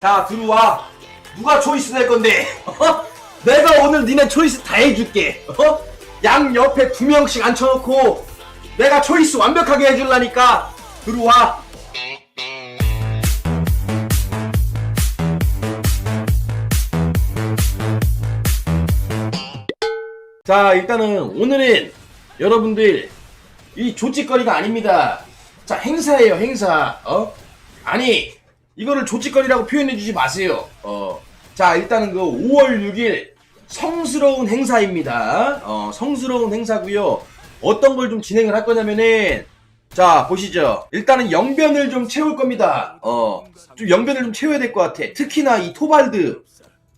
자 들어와. 누가 초이스 될 건데? 어? 내가 오늘 니네 초이스 다 해줄게. 어? 양 옆에 두 명씩 앉혀놓고 내가 초이스 완벽하게 해줄라니까. 들어와. 자 일단은 오늘은 여러분들 이 조찌거리가 아닙니다. 자 행사예요 행사. 어? 아니 이거를 조찌거리라고 표현해주지 마세요. 어 자 일단은 그 5월 6일 성스러운 행사입니다. 어 성스러운 행사고요. 어떤 걸 좀 진행을 할 거냐면은 자 보시죠. 일단은 영변을 좀 채울 겁니다. 어 좀 영변을 좀 채워야 될 것 같아. 특히나 이 토발드.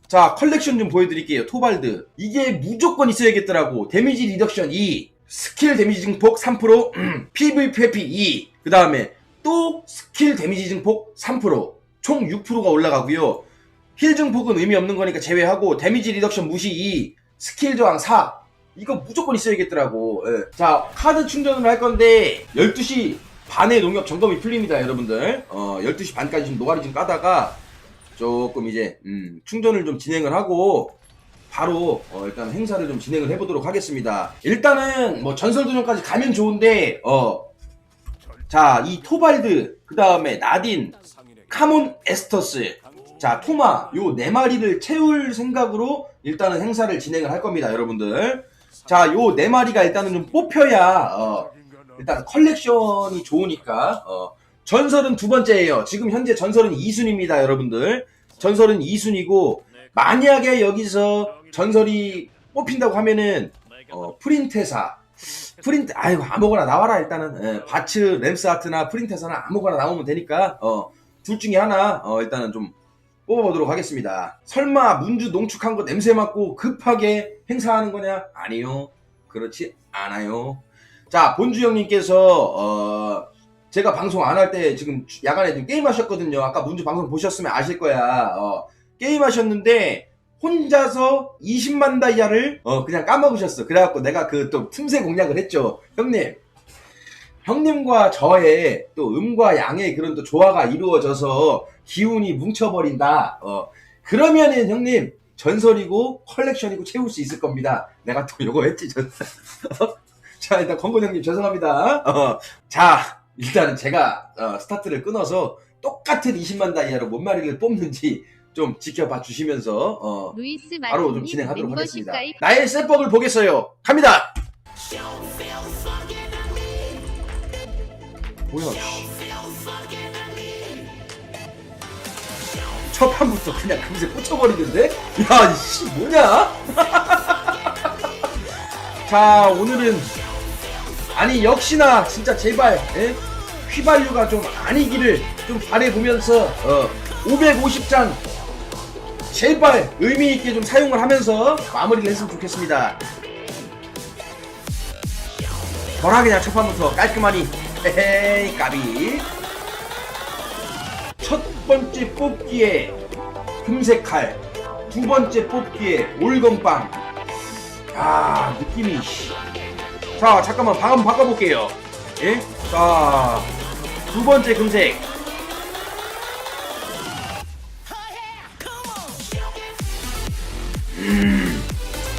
자 컬렉션 좀 보여드릴게요 토발드. 이게 무조건 있어야겠더라고. 데미지 리덕션 2 스킬 데미지 증폭 3% PVP 회피 2 그 다음에 또 스킬 데미지 증폭 3% 총 6%가 올라가고요 힐 증폭은 의미 없는 거니까 제외하고 데미지 리덕션 무시 2 스킬 저항 4 이거 무조건 있어야겠더라고 예. 자 카드 충전을 할 건데 12시 반에 농협 점검이 풀립니다 여러분들 어 12시 반까지 좀 노가리 좀 까다가 조금 이제 음, 충전을 좀 진행을 하고 바로 어, 일단 행사를 좀 진행을 해보도록 하겠습니다. 일단은 뭐 전설도전까지 가면 좋은데 어, 자 이 토발드 그 다음에 나딘 카몬 에스터스 자 토마 요 네 마리를 채울 생각으로 일단은 행사를 진행을 할 겁니다 여러분들 자 요 네 마리가 일단은 좀 뽑혀야 어, 일단 컬렉션이 좋으니까 어, 전설은 두 번째예요. 지금 현재 전설은 2순위입니다, 여러분들. 전설은 2순위고 만약에 여기서 전설이 뽑힌다고 하면은 어, 프린테사 프린트 아이고 아무거나 나와라 일단은 예, 바츠 램스 아트나 프린테사나 아무거나 나오면 되니까 어, 둘 중에 하나 어, 일단은 좀 뽑아보도록 하겠습니다. 설마 문주 농축한 거 냄새 맡고 급하게 행사하는 거냐? 아니요. 그렇지 않아요. 자 본주 형님께서 어, 제가 방송 안 할 때 지금 야간에 좀 게임 하셨거든요. 아까 문주 방송 보셨으면 아실 거야. 어, 게임 하셨는데 혼자서 20만 다이아를 어, 그냥 까먹으셨어. 그래갖고 내가 그 또 틈새 공략을 했죠. 형님. 형님과 저의 또 음과 양의 그런 또 조화가 이루어져서 기운이 뭉쳐버린다. 어, 그러면은 형님 전설이고 컬렉션이고 채울 수 있을 겁니다. 내가 또 요거 했지. 전... 자 일단 건곤 형님 죄송합니다. 어, 자 일단은 제가 어, 스타트를 끊어서 똑같은 20만 다이아로 뭔 마리를 뽑는지 좀 지켜봐 주시면서 어, 바로 좀 진행하도록 하겠습니다. 나의 셋법을 보겠어요. 갑니다. 뭐야? 씨. 첫 판부터 그냥 금세 꽂혀버리는데? 야, 이씨 뭐냐? 자, 오늘은 아니 역시나 진짜 제발 예? 휘발유가 좀 아니기를 좀 바래보면서 어, 550장 제발 의미 있게 좀 사용을 하면서 마무리를 했으면 좋겠습니다. 뭐라 그냥 첫 판부터 깔끔하니 헤헤이 까비 첫 번째 뽑기에 금색 칼, 두 번째 뽑기에 올건빵. 아 느낌이. 씨. 자 잠깐만 방 한번 바꿔볼게요. 예? 자두 번째 금색. 음,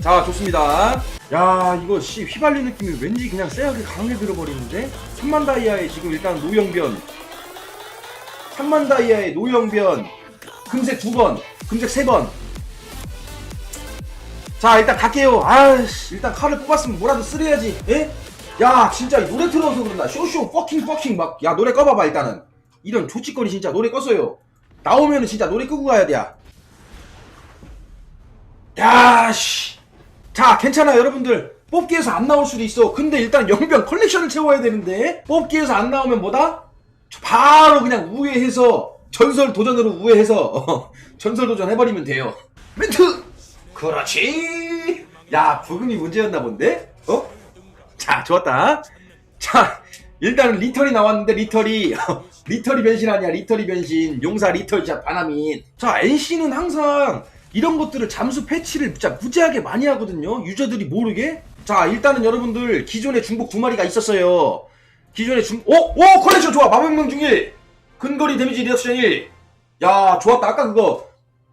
자 좋습니다. 야 이거 씨 휘발유 느낌이 왠지 그냥 쎄하게 강하게 들어버리는데 3만 다이아에 지금 일단 노영변 3만 다이아의 노영변 금색 두 번, 금색 세 번. 자 일단 갈게요. 아씨 일단 칼을 뽑았으면 뭐라도 쓰려야지. 예? 야 진짜 이 노래 틀어서 그런다. 쇼쇼 퍼킹 퍼킹 막 야 노래 꺼봐봐 일단은. 이런 조치거리 진짜 노래 껐어요. 나오면은 진짜 노래 끄고 가야 돼. 야 씨. 자 괜찮아 여러분들. 뽑기에서 안 나올 수도 있어. 근데 일단 영변 컬렉션을 채워야 되는데 뽑기에서 안 나오면 뭐다? 바로 그냥 우회해서 전설 도전으로 우회해서 어, 전설 도전 해버리면 돼요. 멘트. 그렇지. 야 부금이 문제였나 본데? 어? 자 좋았다. 자 일단은 리털이 나왔는데 리털이 리털이 변신 아니야 리털이 변신 용사 리털 자 바나민. 자 NC는 항상 이런 것들을 잠수 패치를 진짜 무지하게 많이 하거든요. 유저들이 모르게. 자 일단은 여러분들 기존에 중복 두 마리가 있었어요. 기존에 중, 오! 오! 컬렉션 좋아! 마법명 중 1! 근거리 데미지 리덕션 1! 야, 좋았다. 아까 그거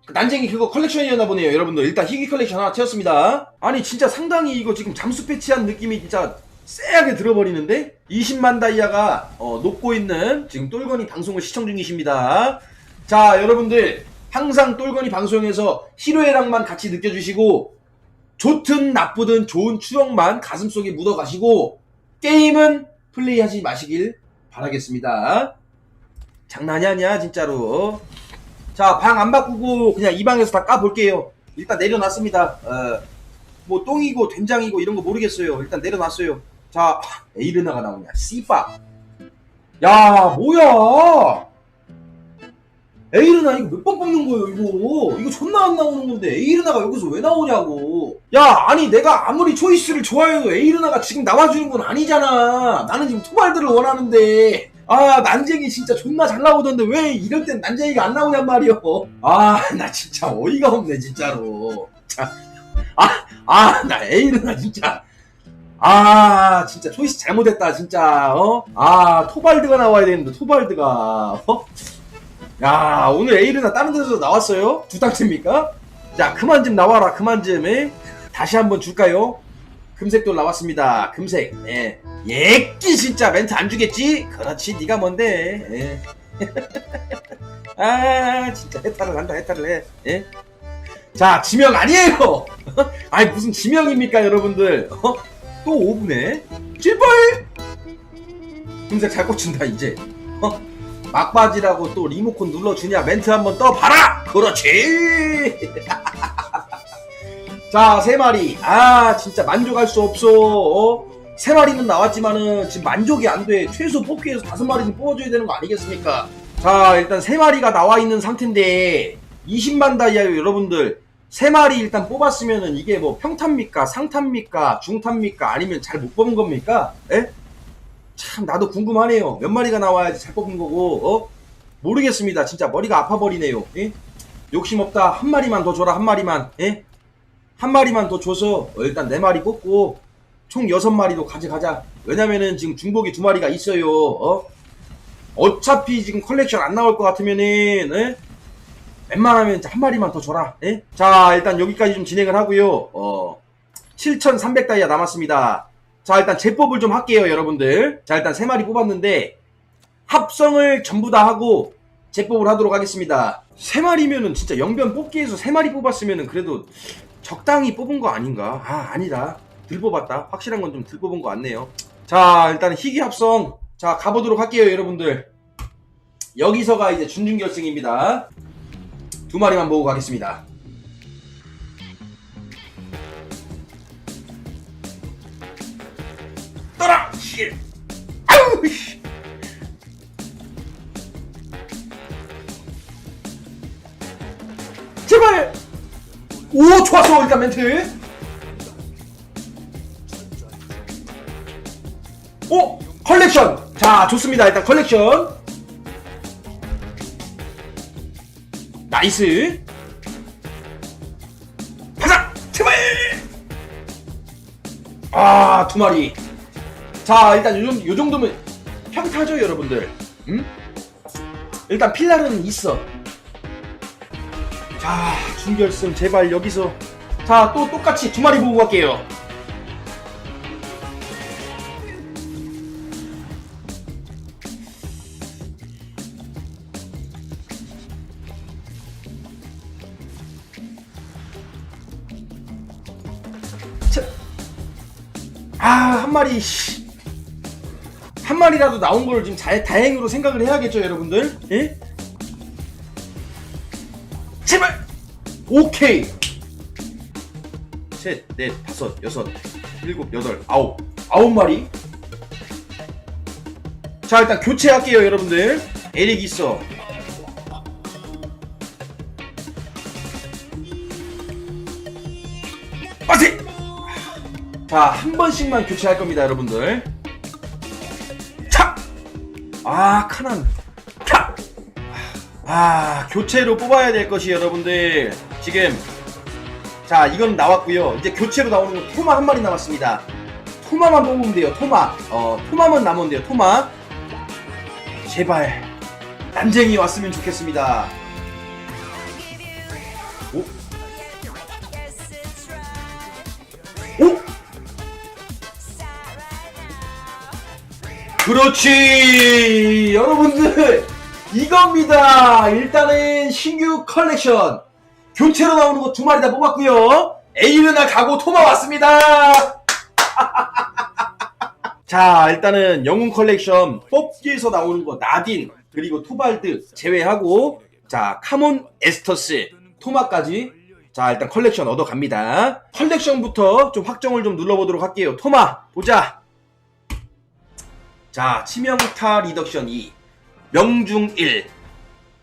그 난쟁이 그거 컬렉션이었나 보네요, 여러분들. 일단 희귀 컬렉션 하나 채웠습니다. 아니 진짜 상당히 이거 지금 잠수 패치한 느낌이 진짜 쎄하게 들어버리는데 20만 다이아가 어, 녹고 있는 지금 똘건이 방송을 시청 중이십니다. 자, 여러분들 항상 똘건이 방송에서 희로애락만 같이 느껴주시고 좋든 나쁘든 좋은 추억만 가슴속에 묻어가시고 게임은 플레이하지 마시길 바라겠습니다. 장난이 아니야 진짜로. 자, 방 안 바꾸고 그냥 이 방에서 다 까볼게요. 일단 내려놨습니다. 어, 뭐 똥이고 된장이고 이런 거 모르겠어요. 일단 내려놨어요. 자, 에이르나가 나오냐? 씨바. 야, 뭐야? 에이르나 이거 몇 번 뽑는 거예요, 이거? 이거 존나 안 나오는 건데 에이르나가 여기서 왜 나오냐고. 야, 아니 내가 아무리 초이스를 좋아해도 에이르나가 지금 나와주는 건 아니잖아. 나는 지금 토발들을 원하는데. 아, 난쟁이 진짜 존나 잘 나오던데 왜 이럴 땐 난쟁이가 안 나오냔 말이요. 아, 나 진짜 어이가 없네, 진짜로. 자, 아, 아, 나 에이르나 진짜. 아, 진짜 초이스 잘못했다, 진짜. 어? 아, 토발드가 나와야 되는데 토발드가. 어? 야, 오늘 에이르나 다른 데서 나왔어요? 두 땅째입니까? 자, 그만 좀 나와라, 그만 좀. 에? 다시 한번 줄까요? 금색도 나왔습니다. 금색. 예. 예끼 진짜 멘트 안 주겠지? 그렇지, 네가 뭔데? 예. 아, 진짜 해탈을 한다, 해탈을 해. 예? 자, 지명 아니에요. 아니 무슨 지명입니까, 여러분들? 어? 또 5분에 제발. 금색 잘 꽂힌다 이제. 어? 막바지라고 또 리모컨 눌러주냐 멘트 한번 떠봐라. 그렇지. 자, 세 마리. 아, 진짜 만족할 수 없어. 어? 세 마리는 나왔지만은 지금 만족이 안 돼. 최소 뽑기에서 다섯 마리는 뽑아줘야 되는 거 아니겠습니까? 자, 일단 세 마리가 나와 있는 상태인데 20만 다이아요, 여러분들. 세 마리 일단 뽑았으면은 이게 뭐 평탄입니까? 상탄입니까? 중탄입니까? 아니면 잘 못 뽑은 겁니까? 에? 참 나도 궁금하네요. 몇 마리가 나와야지 잘 뽑은 거고, 어? 모르겠습니다. 진짜 머리가 아파버리네요. 예? 욕심 없다. 한 마리만 더 줘라. 한 마리만. 예? 한 마리만 더 줘서 어, 일단 네 마리 뽑고 총 여섯 마리도 가져가자. 왜냐면은 지금 중복이 두 마리가 있어요. 어? 어차피 지금 컬렉션 안 나올 것 같으면은 예? 웬만하면 한 마리만 더 줘라. 예? 자, 일단 여기까지 좀 진행을 하고요. 어, 7,300 다이아 남았습니다. 자, 일단 제법을 좀 할게요, 여러분들. 자, 일단 세 마리 뽑았는데 합성을 전부 다 하고 제법을 하도록 하겠습니다. 세 마리면은 진짜 영변 뽑기에서 세 마리 뽑았으면은 그래도 적당히 뽑은 거 아닌가? 아, 아니다. 들 뽑았다. 확실한 건 좀 들 뽑은 거 같네요. 자, 일단 희귀 합성. 자, 가보도록 할게요, 여러분들. 여기서가 이제 준준결승입니다. 두 마리만 보고 가겠습니다. 아우! 씨! 제발! 오, 좋았어, 일단 멘트. 오! 컬렉션! 자, 좋습니다. 일단 컬렉션. 나이스. 가자! 제발! 아, 두 마리. 자, 일단 요, 요 정도면 평타죠, 여러분들. 음? 일단 필라르는 있어. 자, 준결승 제발 여기서. 자, 또 똑같이 두 마리 보고 갈게요. 자, 아, 한 마리, 마리라도 나온 걸 지금 잘, 다행으로 생각을 해야겠죠, 여러분들? 예? 제발! 오케이! 셋, 넷, 다섯, 여섯, 일곱, 여덟, 아홉. 아홉 마리. 자, 일단 교체할게요, 여러분들. 에릭 있어. 빠세! 자, 한 번씩만 교체할 겁니다, 여러분들. 차! 아, 카난. 차! 아, 교체로 뽑아야 될 것이 여러분들. 지금. 자, 이건 나왔고요 이제 교체로 나오는 건 토마 한 마리 남았습니다. 토마만 뽑으면 돼요, 토마. 어, 토마만 돼요, 토마. 제발. 난쟁이 왔으면 좋겠습니다. 오? 오? 그렇지 여러분들. 이겁니다. 일단은 신규 컬렉션. 교체로 나오는 거 두 마리 다 뽑았고요. 에이르나 가고 토마 왔습니다. 자 일단은 영웅 컬렉션 뽑기에서 나오는 거 나딘 그리고 토발드 제외하고 자 카몬 에스터스 토마까지. 자 일단 컬렉션 얻어갑니다. 컬렉션부터 좀 확정을 좀 눌러보도록 할게요. 토마 보자 자 치명타 리덕션 2 명중 1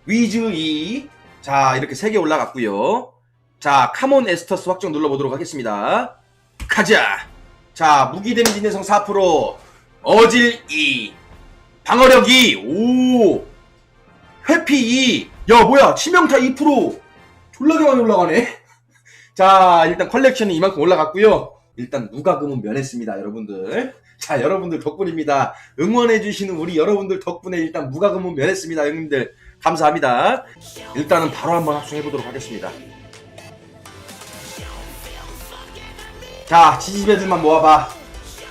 위즈 2 자 이렇게 3개 올라갔고요. 자 카몬 에스터스 확정 눌러보도록 하겠습니다. 가자. 자 무기 데미지 내성 4% 어질 2 방어력 2 오. 회피 2 야 뭐야? 치명타 2% 졸라게 많이 올라가네. 자 일단 컬렉션이 이만큼 올라갔고요 일단 누가금은 면했습니다 여러분들. 자 여러분들 덕분입니다. 응원해주시는 우리 여러분들 덕분에 일단 무가금은 면했습니다 형님들. 감사합니다. 일단은 바로 한번 합성해보도록 하겠습니다. 자 지지배들만 모아봐.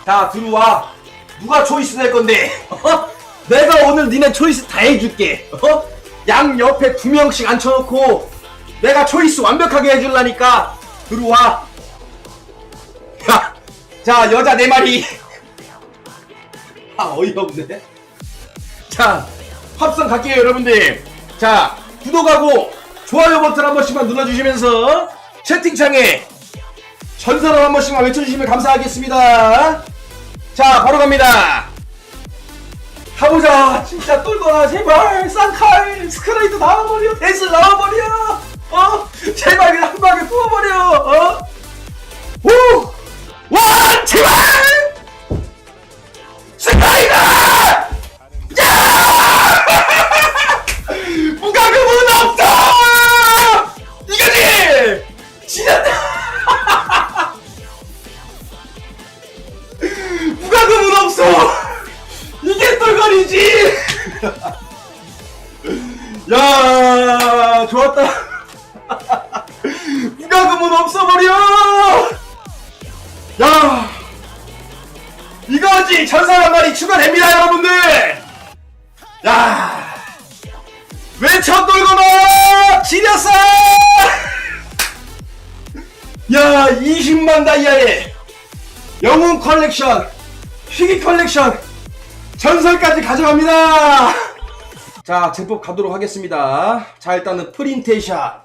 자 들어와. 누가 초이스 될 건데? 어? 내가 오늘 니네 초이스 다 해줄게. 어? 양 옆에 두 명씩 앉혀놓고 내가 초이스 완벽하게 해줄라니까. 들어와 야, 자 여자 네 마리. 아 어이없네. 자 합성 갈게요 여러분들. 자 구독하고 좋아요 버튼 한 번씩만 눌러주시면서 채팅창에 전설을 한 번씩만 외쳐주시면 감사하겠습니다. 자 바로 갑니다. 가보자. 진짜 똘거나 제발. 쌍칼 스크라이드 나와버려. 데스 나와버려. 어? 제발 그냥 한 방에 부어버려. 어? 오! 와 제발 스크라이드 야 20만 다이아에 영웅 컬렉션 희귀 컬렉션 전설까지 가져갑니다. 자 제법 가도록 하겠습니다. 자 일단은 프린테이샤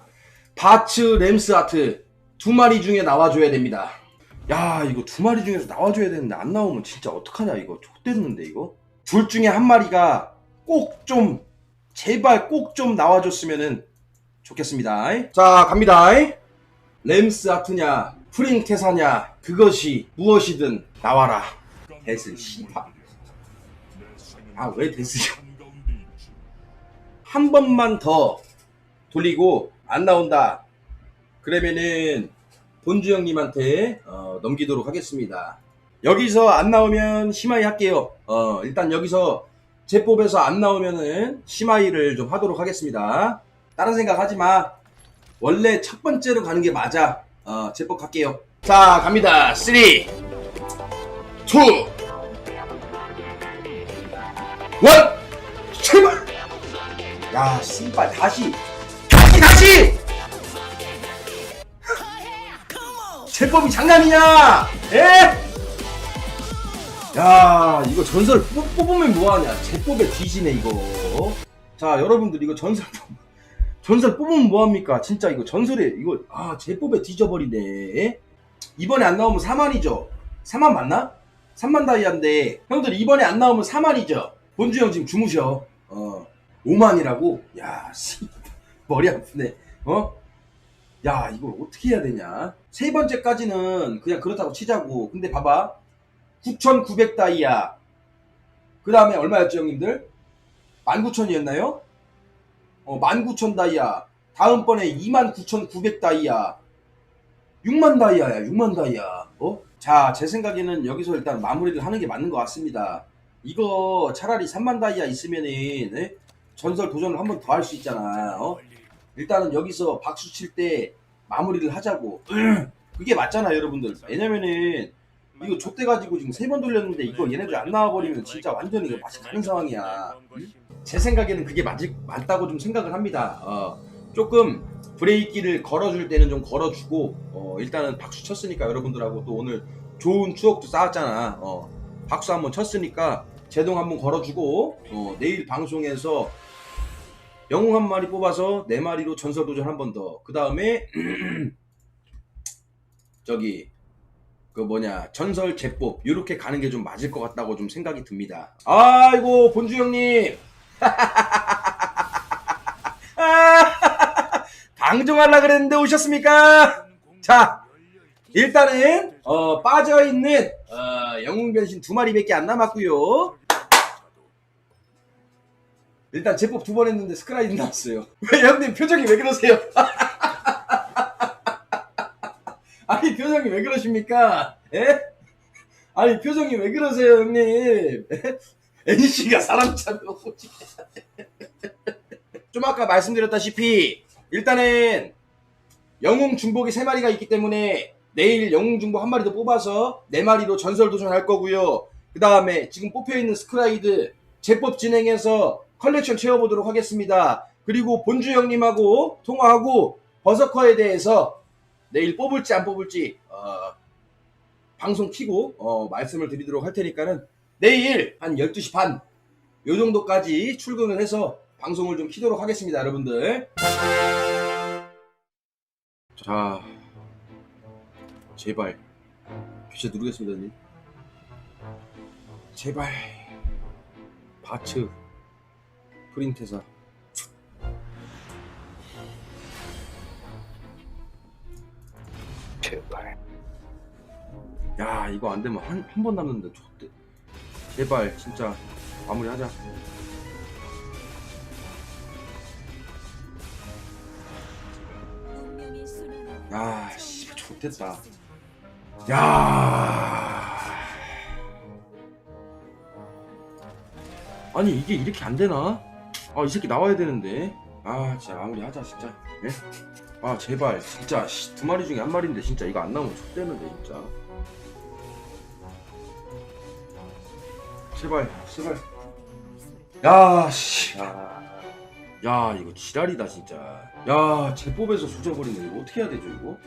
바츠 램스 아트 두 마리 중에 나와줘야 됩니다. 야 이거 두 마리 중에서 나와줘야 되는데 안 나오면 진짜 어떡하냐 이거. 좆됐는데 이거? 둘 중에 한 마리가 꼭 좀 제발 꼭 좀 나와줬으면은 좋겠습니다. 자 갑니다 램스 아트냐 프린테사냐 그것이 무엇이든 나와라 데스 씨발 아왜 데스냐 한 번만 더 돌리고 안 나온다 그러면은 본주 형님한테 어, 넘기도록 하겠습니다. 여기서 안 나오면 심하이 할게요. 어, 일단 여기서 제법에서 안 나오면은 심하이를 좀 하도록 하겠습니다. 다른 생각 하지 마. 원래 첫 번째로 가는 게 맞아. 어, 제법 갈게요. 자, 갑니다. 3, 2, 1. 제발! 야, 씨발, 다시! 다시, 다시! 제법이 장난이냐? 에? 야 이거 전설 뽑, 뽑으면 뭐하냐 제법에 뒤지네 이거 자 여러분들 이거 전설 뽑- 전설 뽑으면 뭐합니까? 진짜 이거 전설에 이거 아 제법에 뒤져버리네. 이번에 안 나오면 4만이죠. 4만 맞나? 3만 다이아인데 형들 이번에 안 나오면 4만이죠. 본주 형 지금 주무셔. 어 5만이라고? 야 씨, 머리 아프네. 어? 야 이걸 어떻게 해야 되냐? 세 번째까지는 그냥 그렇다고 치자고. 근데 봐봐. 9,900 다이아. 그 다음에 얼마였죠 형님들? 19,000이었나요? 어 19,000 다이아 다음번에 29,900 다이아 6만 다이아야 6만 다이아 어? 자 제 생각에는 여기서 일단 마무리를 하는 게 맞는 것 같습니다 이거 차라리 3만 다이아 있으면은 네? 전설 도전을 한 번 더 할 수 있잖아 어? 일단은 여기서 박수 칠 때 마무리를 하자고. 그게 맞잖아 여러분들. 왜냐면은 이거 좆대 가지고 지금 세 번 돌렸는데 이거 얘네들 안 나와버리면 진짜 완전히 이거 맛이 가는 상황이야. 응? 제 생각에는 그게 맞을, 맞다고 좀 생각을 합니다. 어, 조금 브레이키를 걸어줄 때는 좀 걸어주고 어, 일단은 박수 쳤으니까 여러분들하고 또 오늘 좋은 추억도 쌓았잖아. 어, 박수 한번 쳤으니까 제동 한번 걸어주고 어, 내일 방송에서 영웅 한 마리 뽑아서 네 마리로 전설 도전 한 번 더. 그 다음에 저기 그 뭐냐 전설 제법 이렇게 가는 게 좀 맞을 것 같다고 좀 생각이 듭니다. 아이고 본주 형님. 아, 방종하려 그랬는데 오셨습니까? 자 일단은 어, 빠져 있는 어, 영웅 변신 두 마리밖에 안 남았고요. 일단 제법 두 번 했는데 스크라이드 나왔어요. 왜 형님 표정이 왜 그러세요? 아니 표정이 왜 그러십니까? 예? 아니 표정이 왜 그러세요 형님? NC가 사람 참고 좀 아까 말씀드렸다시피 일단은 영웅 중복이 세 마리가 있기 때문에 내일 영웅 중복 한 마리 더 뽑아서 네 마리로 전설 도전할 거고요. 그 다음에 지금 뽑혀 있는 스크라이드 제법 진행해서 컬렉션 채워보도록 하겠습니다. 그리고 본주 형님하고 통화하고 버서커에 대해서 내일 뽑을지 안 뽑을지 어, 방송 키고 어, 말씀을 드리도록 할 테니까는 내일 한 12시 반 요 정도까지 출근을 해서 방송을 좀 키도록 하겠습니다 여러분들. 자 제발. 교체 누르겠습니다 형님. 제발. 바츠. 프린트사. 제발. 야 이거 안 되면 한 한 번 남는데 좋대. 제발 진짜 마무리하자. 야, 씨발 좋댔다. 야. 아니 이게 이렇게 안 되나? 아 이 새끼 나와야 되는데. 아 진짜 마무리하자 진짜. 예? 아 제발 진짜 씨, 두 마리 중에 한 마리인데 진짜 이거 안 나오면 좋대는데 진짜. 제발 제발. 야 씨. 야. 야 이거 지랄이다 진짜 야 제법에서 조져버리네 이거 어떻게 해야 되죠 이거